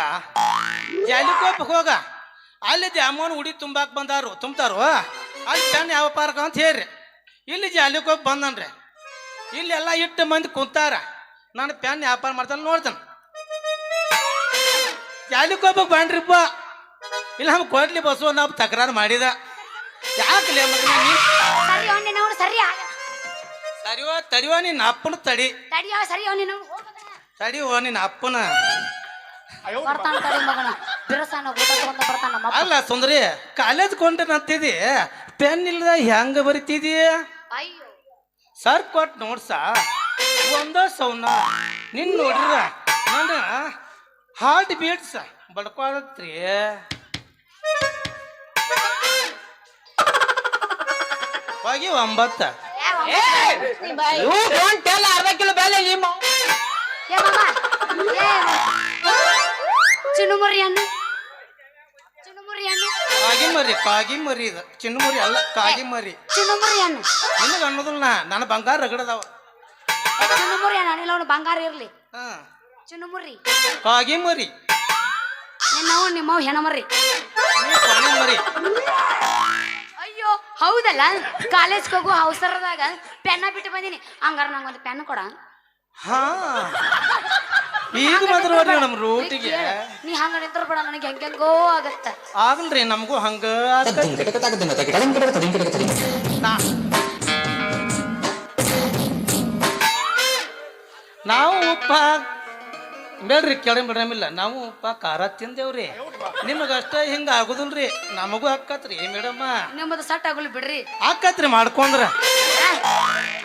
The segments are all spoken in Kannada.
ಇಲ್ಲ. ಜಾಲಿಕೋಪ್ ಹೋಗ. ಅಲ್ಲಿ ಜಾಮೂನ್ ಉಡಿ ತುಂಬಾಕ್ ಬಂದಾರು. ತುಂಬ್ತಾರು? ಅಲ್ಲಿ ಪೆನ್ ಯಾವ ಪಾರ್ಕ ಅಂತ ಹೇಳ್ರಿ. ಇಲ್ಲಿ ಜಾಲಿಕೋಪ್ ಬಂದನ್ರಿ. ಇಲ್ಲಿ ಎಲ್ಲ ಇಟ್ಟು ಮಂದಿ ಕುಂತಾರ. ನಾನು ಪೆನ್ ವ್ಯಾಪಾರ ಮಾಡ್ತಾನೆ ನೋಡ್ತಾನೆ. ಜಾಲಿಕೋಪಕ್ಕೆ ಬಂದ್ರಿಪ್ಪ ಇಲ್ಲ ನಮ್ಗೆ ಕೊಡ್ಲಿ ಬಸ್ಸು ನಾವು ತಕರಾರು ಮಾಡಿದ. ಯಾಕಲೇ ಸರಿಯೋ ತಡಿಯೋ ನಿನ್ನ ಅಪ್ಪನ ತಡಿ. ತಡಿಯೋ ಸರಿ ಅವನೇ ನೋಡು. ತಡಿಯೋ ನಿನ್ನ ಅಪ್ಪನ. ಬರ್ತಾನ ತಡಿ ಮಗನ. ಬಿರಸಾನ ಊಟ ತಗೊಂಡ ಬರ್ತಾನ ನಮ್ಮ ಅಪ್ಪ. ಅಲ್ಲ ಸುಂದರಿ ಕಾಲೇಜ್ ಕೊಂಡನಂತಿದಿ ಪೆನ್ ಇಲ್ಲದ ಹೆಂಗ ಬರಿತಿದಿ? ಅಯ್ಯೋ. ಸರ್ ಕೊಟ್ ನೋಡ್ಸ ಒಂದ ಸೌನ. ನಿನ್ ನೋಡ್ರ ನನ್ನ ಹಾರ್ಟ್ ಬೀಟ್ಸ್ ಬಡ್ಕೊಳತ್ರಿ. ಹೋಗಿ ಒಂಬತ್ತ. ಏ. ಅರ್ಧ ಕಿಲೋ ಬೆಲೆ ಏ ಮಾಮ. ಏ ಚಿನುಮುರಿ ಅನ್ನು ಚಿನುಮುರಿ ಅನ್ನ ಕಾಗಿ ಮರಿ ಕಾಗಿ ಮರಿ ಇದು. ಚಿನ್ನ ಮರಿ ಅಲ್ಲ ಕಾಗಿ ಮರಿ ಚಿನುಮುರಿ ಅನ್ನ ನಿನಗ ಅನ್ನೋದಿಲ್ಲ ನಾ ನನ್ನ ಬಂಗಾರ ರಗಡದವ. ಚಿನುಮುರಿ ಅನ್ನ ಅನಿಲ ಅವನು ಬಂಗಾರ ಇರ್ಲಿ. ಹಾ. ಚಿನುಮುರಿ ಕಾಗಿ ಮರಿ ನಿನ್ನವು ನಿಮ್ಮವು ಹೆಣಮರಿ. ನೀ ಕಾಗಿ ಮರಿ ಅಯ್ಯೋ ಹೌದಲ್ಲ? ಕಾಲೇಜ್ ಹೋಗು ಅವಸರದಾಗ ಪೆನ್ನ ಬಿಟ್ಟು ಬಂದೀನಿ. ಹಂಗಾರ ನಂಗೊಂದು ಪೆನ್ ಕೊಡ. ಹಾ. ಈಗ ಮಾತ್ರ ಬರ್ರಿ ನಮ್ಮ ರೂಟಿಗೆ ನೀ ಹಂಗ ನಿಂತರ ಬೇಡ ನನಗೆ ಹೆಂಗೆಂಗೋ ಆಗತ್ತ ಆಗಲ್ರಿ ನಮಗೂ ಹಂಗ ನಾವು ಉಪ್ಪ ಬೇಡ್ರಿ ಕೆಳಗೆ ಬಿಡಮಿಲ್ಲ ನಾವು ಉಪ್ಪ ಖಾರ ತಿಂದೇವ್ರಿ ನಿಮಗಷ್ಟ ಹಿಂಗ ಆಗುದಿಲ್ರಿ ನಮಗೂ ಹಾಕತ್ರಿ ಮೇಡಮ್ಮ ನಿಮ್ಮದು ಸಟ್ ಆಗಲ್ ಬಿಡ್ರಿ ಹಾಕತ್ರಿ ಮಾಡ್ಕೊಂಡ್ರ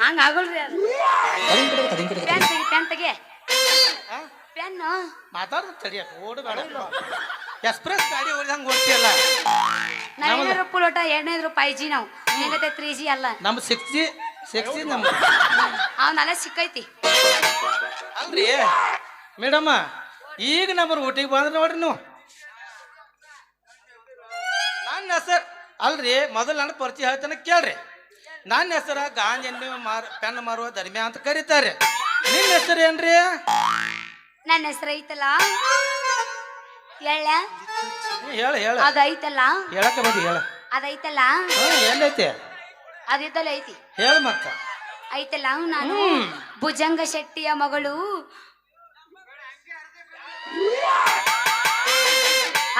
ಹಂಗ ಆಗಲ್ರಿ ಪ್ಯಾಂಟ್ ತೆಗಿ ಪ್ಯಾಂಟ್ ತೆಗಿ ಪೆನ್ ಮಾತಾಡ್ದ ತಡಿಯಕ್ ಓಡಬೇಡ. ಎಕ್ಸ್ಪ್ರೆಸ್ ಗಾಡಿ ಓಡಿದಂಗೆ ಓಡ್ತಿಯಲ್ಲ ನಾ ಏನಾದ್ರು ಲೋಟ ಎರಡನೇದು ರೂಪಾಯಿ ಜಿ ನಾವು. ನಿನ್ನತೆ ತ್ರೀ ಜಿ ಅಲ್ಲ? ನಮ್ಮ ಸಿಕ್ಸ್ ಜಿ ಸಿಕ್ಸ್ ಜಿ ನಮ್ ಅವನೆಲ್ಲ ಸಿಕ್ಕೈತಿ. ಅಲ್ರಿ. ಮೇಡಮ್ಮ ಈಗ ನಮ್ಮ ಊಟಿಗೆ ಬಂದ್ರೆ ನೋಡ್ರಿ ನೀವು. ನನ್ನ ಹೆಸರು ಅಲ್ರಿ ಮೊದಲು ನನ್ನ ಪರಿಚಯ ಹೇಳ್ತಾನೆ ಕೇಳ್ರಿ. ನನ್ನ ಹೆಸರ ಗಾಂಜಿ ಮಾರ್ ಪೆನ್ ಮಾರುವ ಧರ್ಮ್ಯ ಅಂತ ಕರೀತಾರೆ. ನಿನ್ನ ಹೆಸರು ಏನ್ರಿ ನನ್ನ ಹೆಸರು ಐತಲ್ಲ? ಹೇಳ. ಹೇಳ ಅದು ಐತಲ್ಲ? ಹೇಳಕ್ಕ ಬಂದಿ ಹೇಳ. ಅದೈತಲ್ಲ ಎಲ್ಲೈತೆ? ಅದಿದ್ದಲ್ಲ ಐತಿ. ಹೇಳ ಮತ್ತ. ಐತಲ್ಲ ನಾನು? ಭುಜಂಗ ಶೆಟ್ಟಿಯ ಮಗಳು.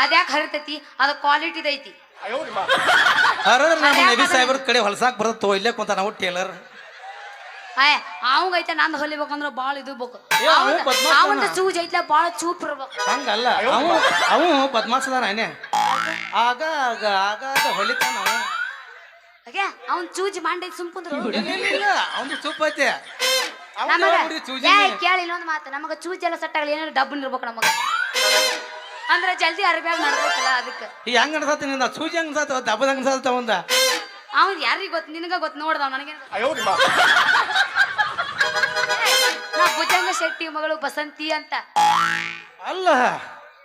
ಅದ್ಯಾಕೆ ಹರಿತೈತಿ? ಅದ ಕ್ವಾಲಿಟಿದೈತಿ ಹರದ್ರ ನಮ್ಮ ನಬಿ ಸಾಹೇಬ್ರ ಕಡೆ ಹೊಲಸಾಕ್ ಬರತ್ತೋ ಇಲ್ಲೇ ಕುಂತ ನಾವು ಟೇಲರ್ ಆಯ್ ಅವಂಗೈತೆ ನಂದು ಹೊಲಿಬೇಕಂದ್ರ ಬಾಳ ಇದು ಬೇಕು. ಏ, ಅವ್ನು ಅವಂದ ಅದಾನ. ಚೂಜ್ ಐತ್ಲ ಬಾಳ ಚೂಪ್ ಇರ್ಬೇಕು. ಹಂಗಲ್ಲ ಅವು ಅವು ಬದ್ಮಾಸದಾನ ಏನೇ? ಆಗ ಆಗ ಆಗಾಗ ಹೊಲಿತಾನ ಅವ. ಅವ್ನ್ ಚೂಜ್ ಮಾಡಿ ಸುಮ್ ಕುಂದ್ರು. ಇಲ್ಲ ಅವನು ಸೂಪ್ ಐತೆ. ಅವ್ನ್ ನಮಗ ಯಾವಾಗ್ ನೋಡಿ ಚೂಜಿ ಏ ಕೇಳಿ ಇನ್ನೊಂದು ಮಾತು. ನಮಗ ಚೂಜ್ ಎಲ್ಲ ಸೆಟ್ ಆಗಲಿ ಏನಾದ್ರು ಡಬ್ಬನ್ ಇರ್ಬೇಕು ನಮಗ. ಅಂದ್ರೆ ಜಲ್ದಿ ಅರ್ಬ್ಯಾಗ ಮಾಡ್ಬೇಕಲ್ಲ ಅದಕ್ಕೆ. ಈ ಹೆಂಗ್ ಅನ್ಸತ್ತ ನಿಂದ? ಸೂಜಿ ಹೆಂಗ್ ಅನ್ಸತ್ತ ದಬ್ಬದ ಹೆಂಗ್ ಅನ್ಸತ್ತ ಅವಂದ? ಅವ್ನ್ ಯಾರಿಗ ಗೊತ್ತು ನಿನಗ ಗೊತ್ತು ನೋಡ್ದವ್ ನನಗೆ ಭುಜಂಗ ಶೆಟ್ಟಿ ಮಗಳು ಬಸಂತಿ ಅಂತ. ಅಲ್ಲ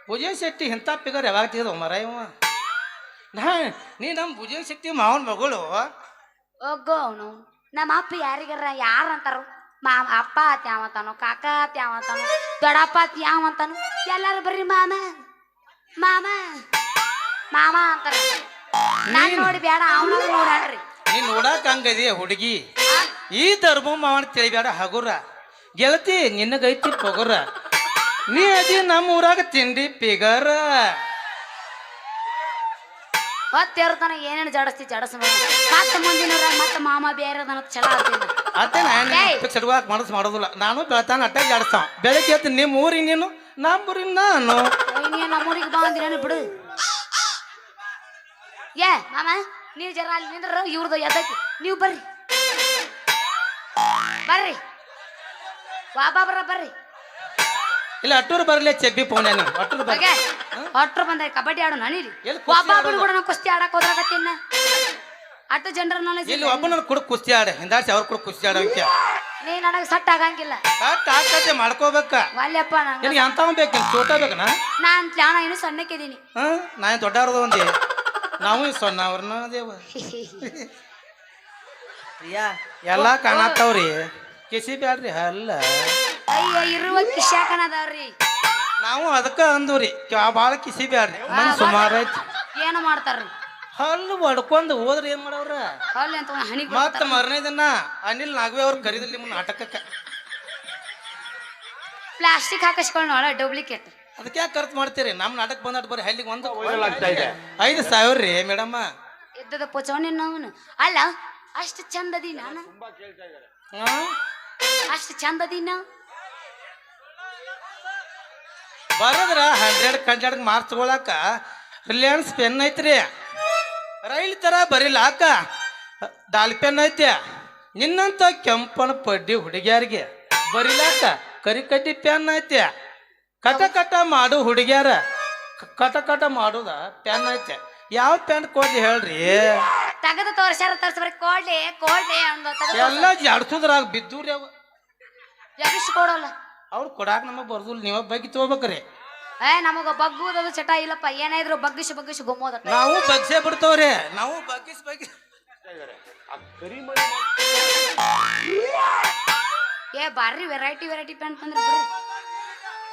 ಭುಜಂಗ ಶೆಟ್ಟಿ ಇಂಥ ಪಿಗರ್ ಯಾವಾಗ ತೆಗೆದು ಮರ ಇವ ನಾ ನೀ ನಮ್ಮ ಭುಜಂಗ ಶೆಟ್ಟಿ ಮಾವನ ಮಗಳು. ಒಗ್ಗೋ ಅವನು. ನಮ್ಮ ಅಪ್ಪ ಯಾರಿಗಾರ ಯಾರ ಅಂತಾರು? ಮಾಮ ಅಪ್ಪ ತ್ಯಾವಂತಾನು ಕಾಕ ತ್ಯಾವಂತಾನು ದೊಡ್ಡಪ್ಪ ತ್ಯಾವಂತಾನು ಎಲ್ಲಾರು ಬರ್ರಿ ಮಾಮ. ಮಾಮ ಮಾಮ ಅಂತಾರ. ನಾನು ನೋಡಿ ಬೇಡ ಅವನ ನೋಡ್ರಿ ನೀ ನೋಡಕ್ ಹಂಗದಿ ಹುಡುಗಿ. ಈ ಧರ್ಮ ಮಾವನ ತಿಳಿಬೇಡ ಹಗುರ. ಗೆಳತಿ ನಿನ್ನಗೈತಿ ಪೊಗರ. ನೀ ಅದಿ ನಮ್ಮ ಊರಾಗ ತಿಂಡಿ ಪಿಗರ ಹೊತ್ತೇರ್ತಾನ ಏನೇನು ಜಡಸ್ತಿ ಜಡಸ ಮತ್ತೆ ಮುಂದಿನ ಮತ್ತೆ ಮಾಮ ಬೇರೆ ತನಕ ಚಲ ಅದೇ ಅತ್ತೆ! ನಾನು ಚಡುವಾಕ್ ಮನಸ್ಸು ಮಾಡೋದಿಲ್ಲ. ನಾನು ಬೆಳತಾನ ಅಟ್ಟ ಜಾಡ್ತಾವ ಬೆಳಗ್ಗೆ ಎದ್ದು ನಿಮ್ಮ ಊರಿಗೆ ನೀನು ನಮ್ಮ ಊರಿಗೆ ನಾನು. ನೀ ನಮ್ಮೂರಿಗೆ ಬಂದಿರೇನು ಬಿಡು. ಏ ಮಾಮ ನೀವು ಜರ ಅಲ್ಲಿ ನಿಂದ್ರ ಇವ್ರದ್ದು ಎದಕ್ಕೆ ನೀವು ಬರ್ರಿ. ಬರ್ರಿ. ವಾಬಾ ಬರ ಬರ್ರಿ. ಇಲ್ಲ ಅಟ್ಟೂರು ಬರಲೇ ಚೆಬ್ಬಿ ಪೋನೆ ಅಟ್ಟರು ಬರ್ರಿ ಹಾಗೆ? ಬಂದ ಕಬಡ್ಡಿ ಆಡೋಣ ನೀರಿ ಎಲ್ಲಿ ಕುಸ್ತಿ ಒಬ್ಬೊಬ್ಬರು ಆಡೋದು? ಕೂಡ ನಾವು ಕುಸ್ತಿ ಆಡಕ್ ಹೋದ್ರಾಗತ್ತಿನ ಅಟ್ಟು ಜನರಲ್ ನಾಲೆಜ್ ಇಲ್ಲಿ ಒಬ್ಬನ ಕೂಡ ಕುಸ್ತಿ ಆಡ. ಹಿಂದಾಡ್ಸಿ ಅವ್ರ ಕೂಡ ಕುಸ್ತಿ ಆಡೋಂಕೆ ನೀ ನನಗೆ ಸಟ್ ಆಗಂಗಿಲ್ಲ. ಕಟ್ ಆಕತೆ ಮಾಡ್ಕೋಬೇಕ. ವಾಲ್ಯಪ್ಪ ನಂಗೆ ನಿನಗೆ ಬೇಕು? ಚೋಟ ಬೇಕನ? ನಾ ಅಂತ ಅಣ್ಣ ಏನು ಸಣ್ಣಕ್ಕಿದ್ದೀನಿ. ನಾನು ದೊಡ್ಡವ್ರದ ಒಂದೇ? ನಾವು ಸೊನ್ನ ಅವ್ರನ್ನ ದೇವ. ಪ್ರಿಯಾ ಎಲ್ಲ ಕಾಣತ್ತಾವ್ರಿ ಕಿಸಿ ಬ್ಯಾಡ್ರಿ ಅಲ್ಲ ಅಯ್ಯ ಇರುವ ಕಿಶಾಕನ ಅದಾವ್ರಿ. ನಾವು ಅದಕ್ಕ ಅಂದ್ರಿ ಭಾಳ ಕಿಸಿ ಬ್ಯಾಡ್ರಿ ಮನ್ ಸುಮಾರು ಐತಿ ಏನು ಮಾಡ್ತಾರ್ರಿ? ಹಲ್ಲು ಹೊಡ್ಕೊಂಡು ಹೋದ್ರೆ ಏನ್ ಮಾಡವ್ರ? ಮತ್ತೆ ಅಂತ ಹಣಿಗ್ ಮತ್ತ ಮರನೇ ದಿನ ಅನಿಲ್ ನಾಗವೇ ಅವ್ರು ಕರಿದಲ್ಲಿ ನಿಮ್ಮ ನಾಟಕಕ್ಕೆ ಪ್ಲಾಸ್ಟಿಕ್ ಹಾಕಿಸ್ಕೊಂಡು ನೋಡ ಡೂಪ್ಲಿಕೇಟ್. ಅದಕ್ಕೆ ಯಾಕೆ ಖರ್ಚು ಮಾಡ್ತೀರಿ? ನಮ್ಮ ನಾಟಕ ಬಂದಾಟ ಬರ್ರಿ ಹಳ್ಳಿಗೆ ಒಂದು ಐದು ಸಾವಿರ ರೀ ಮೇಡಮ್ಮ. ಇದ್ದದ ಪೋಚವನ್ನ ಅವನು ಅಲ್ಲ ಅಷ್ಟು ಚಂದದಿ ನಾನು? ಅಷ್ಟು ಚಂದ ದಿನ ಬರದ್ರ? ಹಂಡ್ರೆಡ್ ಕಂಡ್ರೆಡ್ ಮಾರ್ಕ್ಸ್ ತಗೊಳಕ? ರಿಲಯನ್ಸ್ ಪೆನ್ ಐತ್ರಿ. ರೈಲ್ ತರ ಬರಿಲಾಕ ಡಾಲ್ ಪೆನ್ ಐತೆ. ನಿನ್ನಂತ ಕೆಂಪನ ಪಡ್ಡಿ ಹುಡುಗಿಯರಿಗೆ ಬರಿಲಾಕ ಕರಿ ಕಡ್ಡಿ ಪೆನ್ ಐತೆ. ಕಟ ಕಟ ಮಾಡು ಹುಡುಗಿಯರ. ಕಟ ಕಟ ಮಾಡುದ ಪೆನ್ ಐತೆ. ಯಾವ ಪೆನ್ ಕೊಡ್ಲಿ ಹೇಳ್ರಿ? ತಗದು ತೋರ್ಸ್ಯಾರ ತೋರ್ಸ್ಬರಿ ಕೊಡ್ಲಿ ಎಲ್ಲ ಜಡ್ಸುದ್ರಾಗ ಬಿದ್ದೂರಿ ಅವ. ಜಗಿಸ್ ಕೊಡೋಲ್ಲ? ಅವ್ರು ಕೊಡಾಕ ನಮಗ್ ಬರ್ದಿಲ್ಲ ನೀವ ಬಗ್ಗೆ ತಗೋಬೇಕ್ರಿ. ಏ ನಮಗ ಬಗ್ಗುವುದು ಚಟ ಇಲ್ಲಪ್ಪ ಏನಾದ್ರು ಬಗ್ಗಿಸಿ ಬಗ್ಗಿಸಿ ಗುಮ್ಮೋದ ನಾವು ಬಗ್ಸೇ ಬಿಡ್ತವ್ರಿ ನಾವು ಬಗ್ಗಿಸ್ ಬಗ್ಗಿಸ್ ಏ ಬಾರ್ರಿ ವೆರೈಟಿ ವೆರೈಟಿ ಪ್ಯಾಂಟ್ ಬಂದ್ರೆ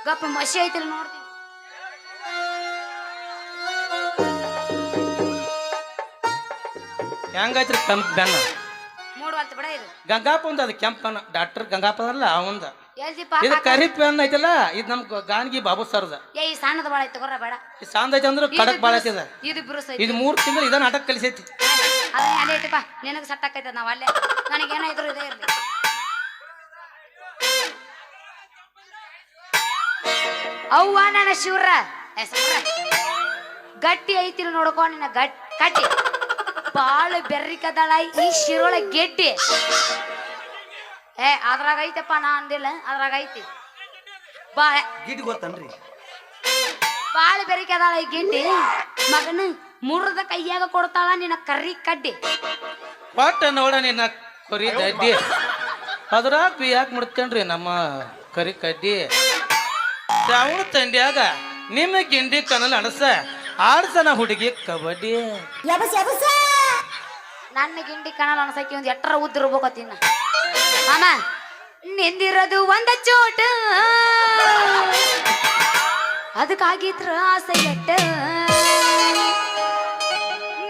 ಗಪ್ಪ ಮಸಿ ಐತಿಲ್ಲ ನೋಡ್ತೀನಿ. ಹೆಂಗೈತ್ರಿ ತಂಪ್ ಬೆನ್ನ? ಬಿಡ ಇದು. ಗಂಗಾಪ ಒಂದ್ ಅದು ಕೆಂಪನ ಡಾಕ್ಟರ್ ಗಂಗಾಪ ಅಲ್ಲ ಅವಂದ ಎಲ್ದಿಪ್ಪ ಇದು ಕರಿ ಪೆನ್ ಐತಲ್ಲ ಇದು ನಮ್ ಗಾನ್ಗಿ ಬಾಬು ಸರ್ದ. ಏ ಈ ಸಣ್ಣದ ಬಾಳ ಐತಿ ತಗೋರ ಬೇಡ. ಈ ಸಾಂದ್ ಐತಿ ಅಂದ್ರೆ ಕಡಕ್ ಬಾಳ ಐತಿದ. ಇದು ಬಿರುಸ ಐತಿ. ಇದು ಮೂರ್ ತಿಂಗಳು ಇದ ನಾಟಕ ಕಲಿಸೈತಿ. ಅದೇ ಅಲ್ಲೇ ಐತಿಪ್ಪ ನಿನಗೆ ಸಟ್ ಆಕೈತದ ನಾವು ಅಲ್ಲೇ. ನನಗೆ ಏನಾದ್ರು ಇದೇ ಇರ್ಲಿ. ಅವ್ವ ನನ್ನ ಶಿವ್ರ. ಗಟ್ಟಿ ಐತಿ ನೋಡ್ಕೊಂಡು ನಿನ್ನ ಗಟ್ ಕಟ್ಟಿ. ಬಾಳ ಬೆರ್ರಿ ಕದಾಳ ಈ ಶಿರೋಳ ಗೆಡ್ಡೆ. ಏ ಅದ್ರಾಗ ಐತಪ್ಪ ನಾ ಅಂದಿಲ್ಲ ಅದ್ರಾಗ ಐತಿ. ಬಾಳ ಗಿಡ್ ಗೊತ್ತನ್ರಿ? ಬಾಳ ಬೆರಿಕದಾಳ ಈ ಗಿಡ್ಡಿ. ಮಗನ ಮುರದ ಕೈಯಾಗ ಕೊಡ್ತಾಳ ನಿನ್ನ ಕರ್ರಿ ಕಡ್ಡಿ. ಒಟ್ಟ ನೋಡ ನಿನ್ನ ಕರಿ ಕಡ್ಡಿ ಅದ್ರ ಬಿ ಯಾಕೆ ಮುಡ್ತೇನ್ರಿ ನಮ್ಮ ಕರಿ ಕಡ್ಡಿ. ಶ್ರಾವಣ ತಂಡ್ಯಾಗ ನಿಮ್ಮ ಗಿಂಡಿ ಕನಲ್ ಅಣಸ ಆಡ್ಸನ ಹುಡುಗಿ ಕಬಡ್ಡಿ. ನನ್ನ ಗಿಂಡಿ ಕಣಲ್ ಅನ್ಸಕ್ಕೆ ಒಂದು ಎಟ್ಟರ ಉದ್ದಿರ್ಬೇಕತ್ತಿನ ಮಾಮ, ನಿಂದಿರೋದು ಒಂದ ಚೋಟ. ಅದಕ್ಕಾಗಿತ್ರ ಆಸೆ ಎಟ್ಟ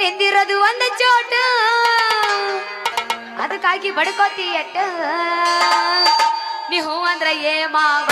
ನಿಂದಿರೋದು ಒಂದ ಚೋಟ. ಅದಕ್ಕಾಗಿ ಬಡ್ಕೋತಿ ಎಟ್ಟ. ನೀ ಹೂ ಅಂದ್ರ ಏ ಮಾವ.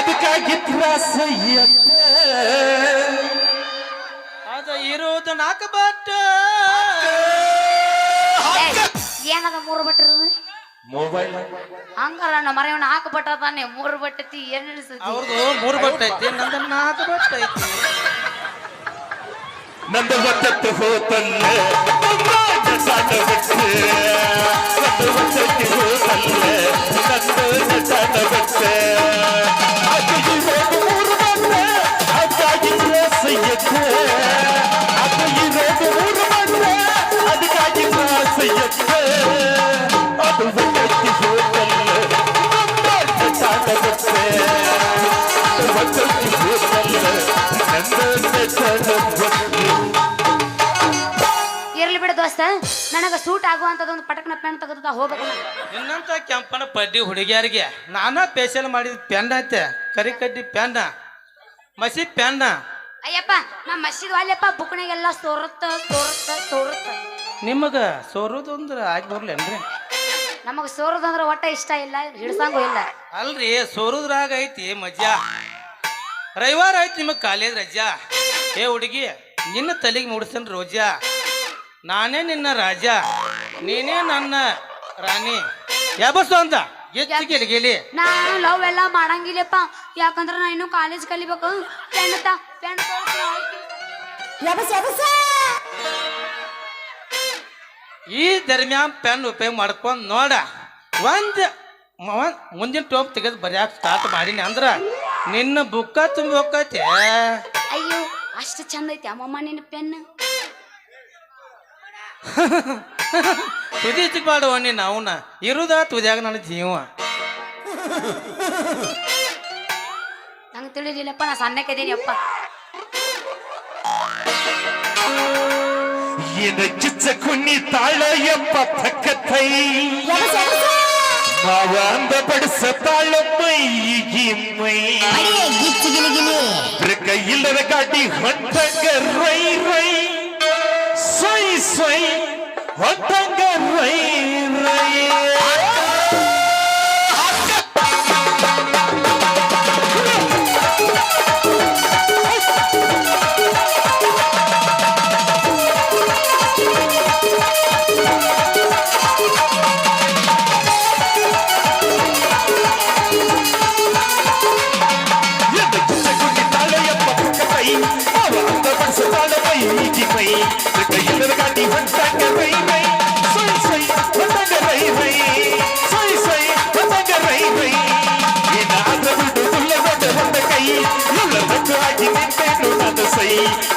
ಅದಕ್ಕಾಗಿ ತ್ರಾಸ ಅದ ಇರೋದು ನಾಲ್ಕು ಬಟ್ ಏನದ ಮೂರು ಬಟ್ಟೆ ಇರೋದು? ಮೊಬೈಲ್. ಹಂಗಲ್ಲ ನಮ್ಮ ಮರೆಯವನ ಹಾಕ ಬಟ್ಟ ತಾನೆ ಮೂರು ಬಟ್ಟತಿ ಏನ್ ಅನಿಸ್ತತಿ ಅವ್ರದ್ದು ಮೂರು ಬಟ್ಟೆ ಐತಿ ನಂದ ನಾಲ್ಕು ಬಟ್ಟ ಐತಿ. ನಂದು ಒತ್ತತ್ತು ಹೋತಲ್ಲ ಸಾಟ ಬಟ್ಟೆ. ನಂದು ಹೋತಲ್ಲ ನಂದು ನಟಾಟ ಬಿಟ್ಟೆ. ಇರ್ಲಿ ಬಿಡ ದೋಸ್ತ. ನನಗ ಸೂಟ್ ಆಗುವಂತದೊಂದು ಪಟಕ್ನ ಪೆನ್ ತೆಗೆದ ಹೋಗ್ಬೇಕು ನಾನು. ಇನ್ನಂತ ಕೆಂಪನ ಪಡ್ಡಿ ಹುಡುಗಿಯರಿಗೆ ನಾನಾ ಸ್ಪೆಷಲ್ ಮಾಡಿದ ಪೆನ್ ಐತೆ. ಕರಿ ಕಡ್ಡಿ ಪೆನ್ ಮಸಿ ಪೆನ್ ಅಯ್ಯಪ್ಪ ನಮ್ಮ ಮಸೀದ್ ಅಲ್ಲಪ್ಪ ಬುಕ್ನಾಗೆಲ್ಲ ಸೋರತ್ತ ಸೋರತ್ತ ಸೋರತ್ತ ನಿಮಗ ಸೋರೋದು ಅಂದ್ರೆ ಆಗಿ ಬರ್ಲೇನ್ರಿ? ನಮಗ ಅಂದ್ರೆ ಒಟ್ಟ ಇಷ್ಟ ಇಲ್ಲ ಹಿಡ್ಸಂಗೂ ಇಲ್ಲ. ಅಲ್ರಿ ಸೋರೋದ್ರಾಗ ಐತಿ ಮಜಾ ರವಿವಾರ ಐತಿ ನಿಮಗೆ ಕಾಲೇಜ್ ರಜಾ ಏ ಹುಡುಗಿ ನಿನ್ನ ತಲೆಗೆ ಮುಡಿಸನ್ ರೋಜಾ ನಾನೇ ನಿನ್ನ ರಾಜ ನೀನೇ ನನ್ನ ರಾಣಿ. ಯಾಬಸ್ಸು ಅಂತ? ನಾನು ಲವ್ ಎಲ್ಲ ಮಾಡಂಗಿಲ್ಲಪ್ಪ. ಯಾಕಂದ್ರ ನಾ ಇನ್ನು ಕಾಲೇಜ್ ಕಲಿಬೇಕು. ಪೆನ್ ತ ಪೆನ್ ಈ ದರ್ಮ್ಯಾನ್ ಪೆನ್ ಉಪಯೋಗ ಮಾಡ್ಕೊಂಡ್ ನೋಡ. ಒಂದ್ ಮುಂದಿನ ಟೋಪ್ ತೆಗೆದು ಬರ್ಯಾಕ ಸ್ಟಾರ್ಟ್ ಮಾಡೀನಿ ಅಂದ್ರ ನಿನ್ನ ಬುಕ್ಕ ತುಂಬಿ ಹೋಗತ್ತೆ. ಅಯ್ಯೋ ಅಷ್ಟು ಚಂದ ಐತಿ ಅಮ್ಮಮ್ಮ ನಿನ್ನ ಪೆನ್ ತುದಿ ಚಿಕ್ಕಾಡುವ ನೀನು ಅವನ ಇರುದ ತುದಿಯಾಗ ನನ್ನ ಜೀವ. ನಂಗೆ ತಿಳಿದಿಲ್ಲಪ್ಪ ನಾ ಸಣ್ಣಕ್ಕಿದ್ದೀನಿ ಅಪ್ಪ. ಏನ ಕಿಚ್ಚ ಕುಣ್ಣಿ ತಾಳ ಎಂಬ ತಕ್ಕತ್ತೈ ಮಾವ ಅಂದ ಬಡಿಸ ಕಾಟಿ ಮೈಗಿ ಕೈ ಬ್ರೇಕ ಇಲ್ಲದ ಗಾಡಿ ಹೊಂಟಂಗ ರೈ ರೈ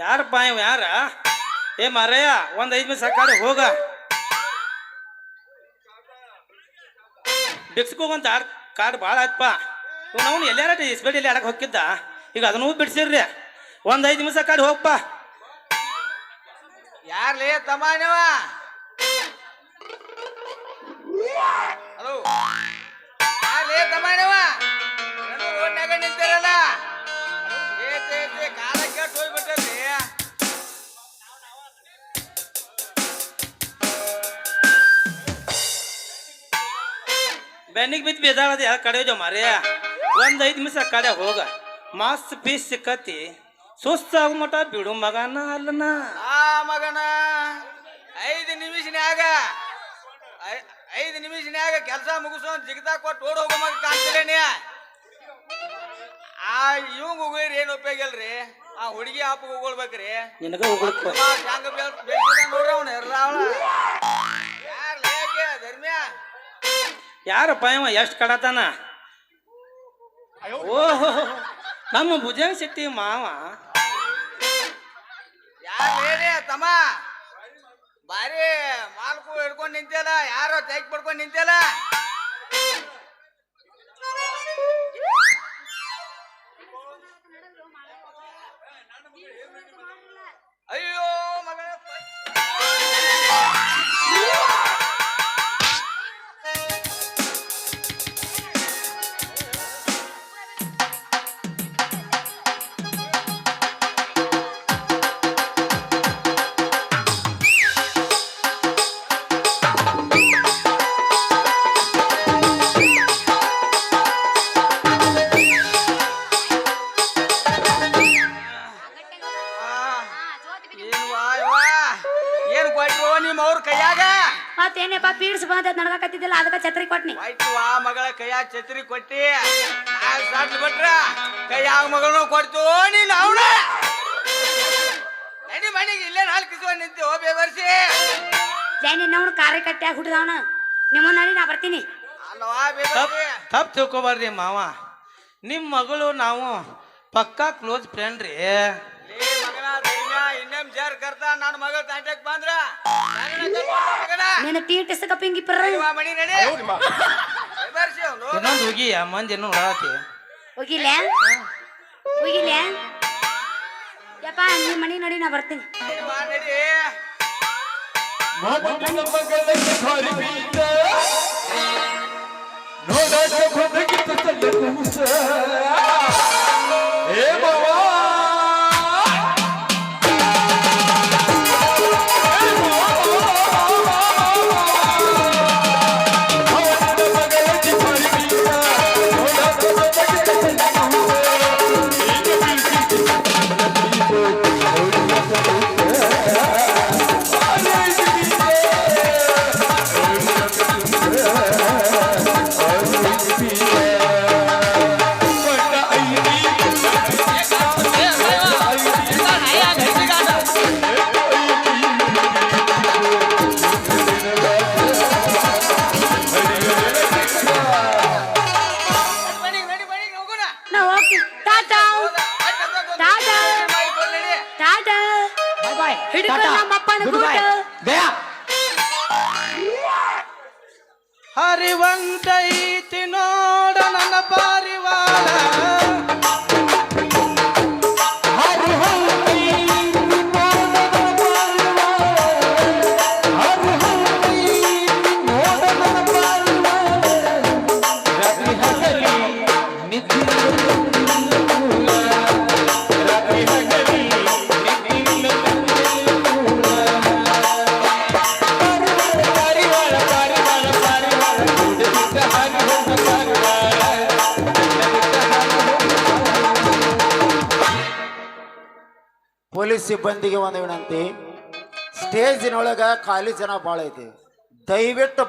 ಯಾರಪ್ಪ ಇವ್ ಯಾರ? ಏ ಮಾರಯ್ಯ ಒಂದ್ ಐದ್ ನಿಮಿಷ ಸಾಕಾಡಿ ಹೋಗ. ಬಿಡ್ಸ್ಕೋಗಂತ ಆಡ್ ಕಾಡ್ ಭಾಳ ಆಯ್ತಪ್ಪ ನಾವು ಎಲ್ಲಾರ ಇಸ್ಬೇಡಿ ಆಡಕ್ ಹೋಗಿದ್ದ ಈಗ ಅದನ್ನೂ ಬಿಡ್ಸಿರ್ರಿ. ಒಂದ್ ಐದ್ ನಿಮಿಷ ಕಾಡ್ ಹೋಗಪ್ಪ ಯಾರ್ಲೇ ತಮಾನವ ಹಲೋ. ಯಾರ್ಲೇ ತಮಾನವ ನಿಂತಿರಲ್ಲ ಕಾಲ ಕೆಟ್ಟ ಹೋಗ್ಬಿಟ್ಟರ್ರಿ ಬೆನ್ನಿಗೆ ಬಿದ್ದು ಬೇದಾಳದ ಯಾವ ಕಡೆ ಹೋಜ ಮಾರೇ ಒಂದು ಐದು ನಿಮಿಷ ಕಡೆ ಹೋಗ. ಮಸ್ತ್ ಪೀಸ್ ಸಿಕ್ಕತಿ. ಸುಸ್ತಾಗ ಮಟ ಬಿಡು ಮಗನ ಅಲ್ಲನ. ಆ, ಮಗನ, ಐದು ನಿಮಿಷನ್ಯಾಗ ಐದು ನಿಮಿಷನ್ಯಾಗ ಕೆಲಸ ಮುಗಿಸೋ ಜಿಗದ ಕೊಟ್ಟು ಓಡ್ ಹೋಗೋ ಮಗ ಕಾಣ್ತಿರೇನಿ ಆ ಇವಂಗ ಹೋಗ್ರಿ ಏನ್ ಉಪಯೋಗ ಇಲ್ರಿ? ಆ ಹುಡುಗಿ ಆಪ ಹೋಗ್ಬೇಕ್ರಿ ನಿನಗ ಹೋಗ್ಲಿಕ್ಕ ಹೆಂಗ ನೋಡ್ರಿ ಅವನು ಯಾರ್ ಲೇಕೆ ಧರ್ಮ್ಯ? ಯಾರಪ್ಪ ಇವ? ಎಷ್ಟು ಕಡತಾನ? ಓಹೋ ನಮ್ಮ ಭುಜಂಗ ಶೆಟ್ಟಿ ಮಾವ. ಯಾರ್ ತಮ್ಮ? ಬಾರಿ ಮಾಲ್ಕು ಹಿಡ್ಕೊಂಡ್ ನಿಂತಿಯಲ್ಲ ಯಾರೋ ತೆಗ್ ಪಡ್ಕೊಂಡ್ ನಿಂತಿಯಲ್ಲ? ಛತ್ರಿ ಕೊಟ್ಟಿ ನಾವ್ ಸಾಟ್ಲು ಬಿಟ್ರ ಕೈಯಾಗ ಮಗಳನ್ನ ಕೊಡ್ತೋ ನೀನು ಅವಳ. ನಡಿ ಮನೆಗೆ ಇಲ್ಲೇ ನಾಲ್ಕು ಕಿಸ್ಕೊಂಡ್ ನಿಂತಿ ಓ ಬೇವರ್ಸಿ ಅವನು ನವ್ನು ಕಾರಿ ಕಟ್ಟ್ಯಾಗ ಹುಟ್ಟಿದವನು ನಿಮ್ಮ ನಡಿ ನಾ ಬರ್ತೀನಿ. ಅಲ್ವಾ ತಪ್ ಬೇವರ್ಸಿ ತಪ್ಪು ತಿಳ್ಕೊಬಾರ್ರಿ ಮಾವ. ನಿಮ್ಮ ಮಗಳು ನಾವು ಪಕ್ಕಾ ಕ್ಲೋಸ್ ಫ್ರೆಂಡ್ ರೀ. ಏ ಮಗನ ಧೈರ್ಯ ಇನ್ನೇಮ್ ಜಾರ್ ಕರ್ತ ನನ್ನ ಮಗಳ ತಂಟಕ್ ಬಂದ್ರ. ನನ್ನ ಕರ್ಕೊಂಡ್ ಮಗನ. ನಿನ್ನ ಟಿಸ್ ಪಿಂಗಿ ಪರ್ರ ಇವ ಮಣಿ ನಡಿ. ಅವ್ನು ಇನ್ನೊಂದು ಹೋಗಿ ಆ ಮಂದಿ ಏನೋ ನೋಡಾತಿ ಹೋಗಿಲ್ಲ? ಹೋಗಿಲ್ಲ? ಯಪ್ಪ ನಿಮ್ಮ ಮನೆ ನಡಿ ನಾ ಬರ್ತೀನಿ. ನಡಿ ಬಾ ನಡಿ. ಮಗನ ಮಗಳಿಗೆ ಭಾರಿ ಬೀಗ ನೋಡಾಕ ತಲೆ ಕೂಸ ಸಿಬ್ಬಂದಿಗೆ ಒಂದು ವಿನಂತಿ ಸ್ಟೇಜಿನೊಳಗ ಖಾಲಿ ಜನ ಭಾಳ ಐತಿ ದಯವಿಟ್ಟು